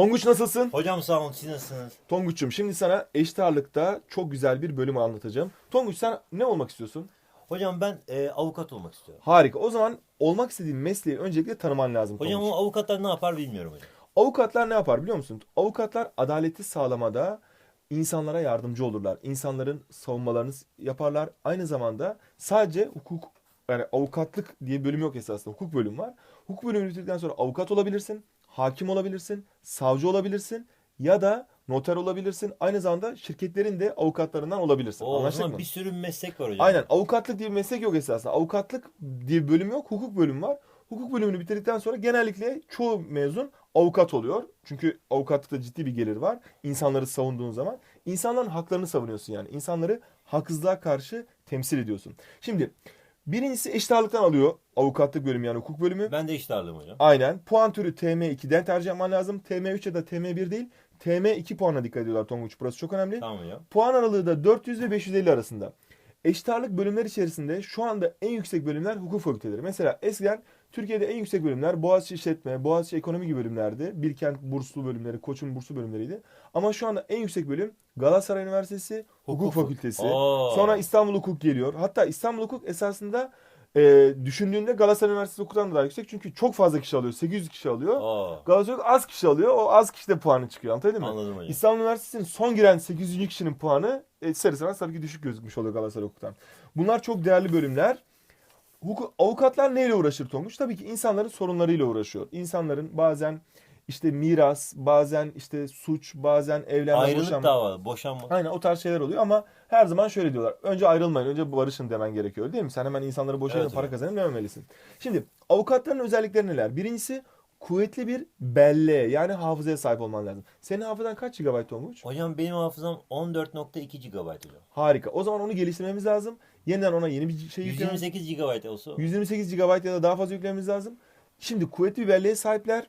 Tonguç nasılsın? Hocam sağ olun siz nasılsınız? Tonguç'um şimdi sana eşit ağırlıkta çok güzel bir bölümü anlatacağım. Tonguç sen ne olmak istiyorsun? Hocam ben e, avukat olmak istiyorum. Harika. O zaman olmak istediğin mesleği öncelikle tanıman lazım Hocam Tonguç. o avukatlar ne yapar bilmiyorum hocam. Avukatlar ne yapar biliyor musun? Avukatlar adaleti sağlamada insanlara yardımcı olurlar. İnsanların savunmalarını yaparlar. Aynı zamanda sadece hukuk yani avukatlık diye bölüm yok esasında. Hukuk bölümü var. Hukuk bölümünü bitirdikten sonra avukat olabilirsin, hakim olabilirsin, savcı olabilirsin ya da noter olabilirsin. Aynı zamanda şirketlerin de avukatlarından olabilirsin. O, o Anlaştık mı? bir sürü meslek var hocam. Aynen. Avukatlık diye bir meslek yok esasında. Avukatlık diye bir bölüm yok. Hukuk bölümü var. Hukuk bölümünü bitirdikten sonra genellikle çoğu mezun avukat oluyor. Çünkü avukatlıkta ciddi bir gelir var. İnsanları savunduğun zaman. insanların haklarını savunuyorsun yani. İnsanları haksızlığa karşı temsil ediyorsun. Şimdi birincisi eşit ağırlıktan alıyor avukatlık bölümü yani hukuk bölümü. Ben de eşit ağırlığım hocam. Aynen. Puan türü TM2'den tercih yapman lazım. TM3 ya da TM1 değil. TM2 puana dikkat ediyorlar Tonguç. Burası çok önemli. Tamam hocam. Puan aralığı da 400 ve 550 arasında. Eşit ağırlık bölümler içerisinde şu anda en yüksek bölümler hukuk fakülteleri. Mesela eskiden Türkiye'de en yüksek bölümler Boğaziçi İşletme, Boğaziçi Ekonomi gibi bölümlerdi. Bilkent burslu bölümleri, Koç'un burslu bölümleriydi. Ama şu anda en yüksek bölüm Galatasaray Üniversitesi Hukuk, Hukuk. Fakültesi. Oo. Sonra İstanbul Hukuk geliyor. Hatta İstanbul Hukuk esasında e, düşündüğünde Galatasaray Üniversitesi hukuktan da daha yüksek. Çünkü çok fazla kişi alıyor. 800 kişi alıyor. Oo. Galatasaray Hukuk az kişi alıyor. O az kişi de puanı çıkıyor. Anlatabildim mi? Anladım hocam. İstanbul Üniversitesi'nin son giren 800. kişinin puanı e, ister tabii ki düşük gözükmüş oluyor Galatasaray Hukuk'tan. Bunlar çok değerli bölümler. Hukuk, avukatlar neyle uğraşır Tonguç? Tabii ki insanların sorunlarıyla uğraşıyor. İnsanların bazen işte miras, bazen işte suç, bazen evlenme, Ayrılık boşanma. davalı, boşanma. Aynen o tarz şeyler oluyor ama her zaman şöyle diyorlar. Önce ayrılmayın, önce barışın demen gerekiyor değil mi? Sen hemen insanları boşayın Evet para kazanın dememelisin. Şimdi avukatların özellikleri neler? Birincisi kuvvetli bir belleğe yani hafızaya sahip olman lazım. Senin hafızan kaç GB Tonguç? Hocam benim hafızam 14.2 GB hocam. Harika. O zaman onu geliştirmemiz lazım. Yeniden ona yeni bir şey yüklememiz 128 GB olsa 128 GB ya da daha fazla yüklememiz lazım. Şimdi kuvvetli bir belleğe sahipler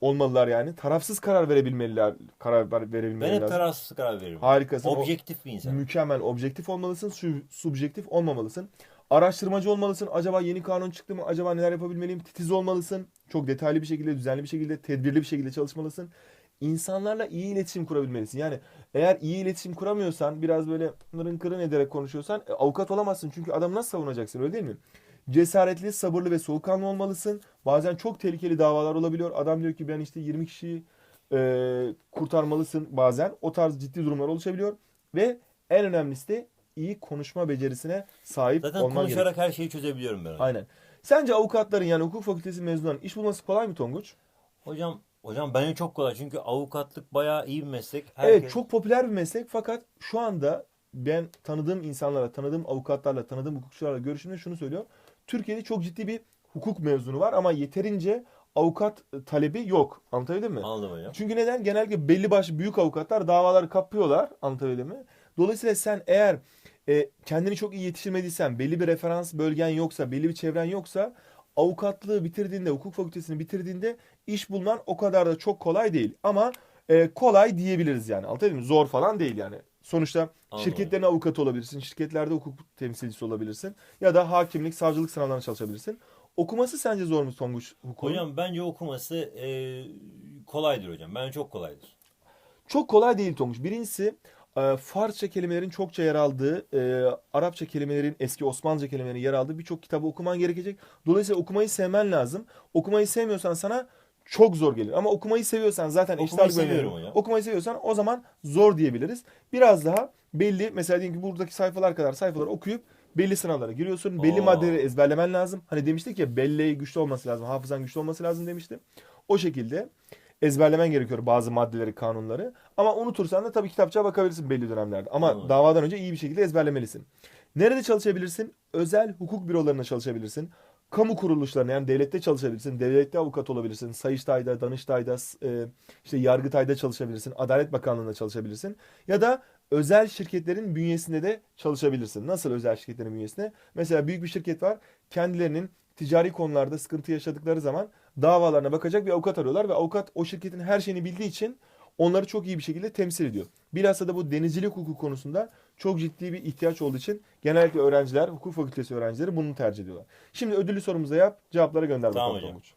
olmalılar yani. Tarafsız karar verebilmeliler. Karar ver- ben hep lazım. tarafsız karar veririm. Harikasın. O- Objektif bir insan. Mükemmel. Objektif olmalısın. Su, subjektif olmamalısın. Araştırmacı olmalısın. Acaba yeni kanun çıktı mı? Acaba neler yapabilmeliyim? Titiz olmalısın. Çok detaylı bir şekilde, düzenli bir şekilde, tedbirli bir şekilde çalışmalısın. İnsanlarla iyi iletişim kurabilmelisin. Yani eğer iyi iletişim kuramıyorsan, biraz böyle nırın kırın ederek konuşuyorsan e, avukat olamazsın. Çünkü adam nasıl savunacaksın öyle değil mi? Cesaretli, sabırlı ve soğukkanlı olmalısın. Bazen çok tehlikeli davalar olabiliyor. Adam diyor ki ben işte 20 kişiyi e, kurtarmalısın bazen. O tarz ciddi durumlar oluşabiliyor. Ve en önemlisi de iyi konuşma becerisine sahip Zaten olman gerekiyor. konuşarak her şeyi çözebiliyorum ben. Aynen. Sence avukatların yani hukuk fakültesi mezunlarının iş bulması kolay mı Tonguç? Hocam hocam bence çok kolay çünkü avukatlık bayağı iyi bir meslek. Evet Herkes- çok popüler bir meslek fakat şu anda ben tanıdığım insanlarla, tanıdığım avukatlarla, tanıdığım hukukçularla görüşümde şunu söylüyor. Türkiye'de çok ciddi bir hukuk mezunu var ama yeterince avukat talebi yok. Anlatabildim mi? Anladım hocam. Çünkü neden? Genellikle belli başlı büyük avukatlar davaları kapıyorlar. Anlatabildim mi? Dolayısıyla sen eğer e, kendini çok iyi yetiştirmediysen, belli bir referans bölgen yoksa, belli bir çevren yoksa avukatlığı bitirdiğinde, hukuk fakültesini bitirdiğinde iş bulman o kadar da çok kolay değil. Ama e, kolay diyebiliriz yani. Anlatabildim mi? Zor falan değil yani. Sonuçta Anladım. şirketlerin avukatı olabilirsin, şirketlerde hukuk temsilcisi olabilirsin ya da hakimlik, savcılık sınavlarına çalışabilirsin. Okuması sence zor mu Tonguç hukukun? Hocam bence okuması e, kolaydır hocam. Bence çok kolaydır. Çok kolay değil Tonguç. Birincisi e, Farsça kelimelerin çokça yer aldığı, e, Arapça kelimelerin, eski Osmanlıca kelimelerin yer aldığı birçok kitabı okuman gerekecek. Dolayısıyla okumayı sevmen lazım. Okumayı sevmiyorsan sana çok zor gelir. Ama okumayı seviyorsan zaten Okumayı seviyorum hocam. Okumayı seviyorsan o zaman zor diyebiliriz. Biraz daha belli mesela diyelim ki buradaki sayfalar kadar sayfaları okuyup belli sınavlara giriyorsun. Belli Oo. maddeleri ezberlemen lazım. Hani demiştik ya belleği güçlü olması lazım, hafızan güçlü olması lazım demiştim. O şekilde ezberlemen gerekiyor bazı maddeleri, kanunları. Ama unutursan da tabii kitapçığa bakabilirsin belli dönemlerde. Ama Anladım. davadan önce iyi bir şekilde ezberlemelisin. Nerede çalışabilirsin? Özel hukuk bürolarında çalışabilirsin. Kamu kuruluşlarına yani devlette çalışabilirsin. Devlette avukat olabilirsin. Sayıştay'da, Danıştay'da, e, işte Yargıtay'da çalışabilirsin. Adalet Bakanlığı'nda çalışabilirsin. Ya da özel şirketlerin bünyesinde de çalışabilirsin. Nasıl özel şirketlerin bünyesinde? Mesela büyük bir şirket var. Kendilerinin ticari konularda sıkıntı yaşadıkları zaman davalarına bakacak bir avukat arıyorlar ve avukat o şirketin her şeyini bildiği için onları çok iyi bir şekilde temsil ediyor. Bilhassa da bu denizcilik hukuku konusunda çok ciddi bir ihtiyaç olduğu için genellikle öğrenciler, hukuk fakültesi öğrencileri bunu tercih ediyorlar. Şimdi ödüllü sorumuza yap, cevapları gönder Tamam bakalım hocam. Tonguç.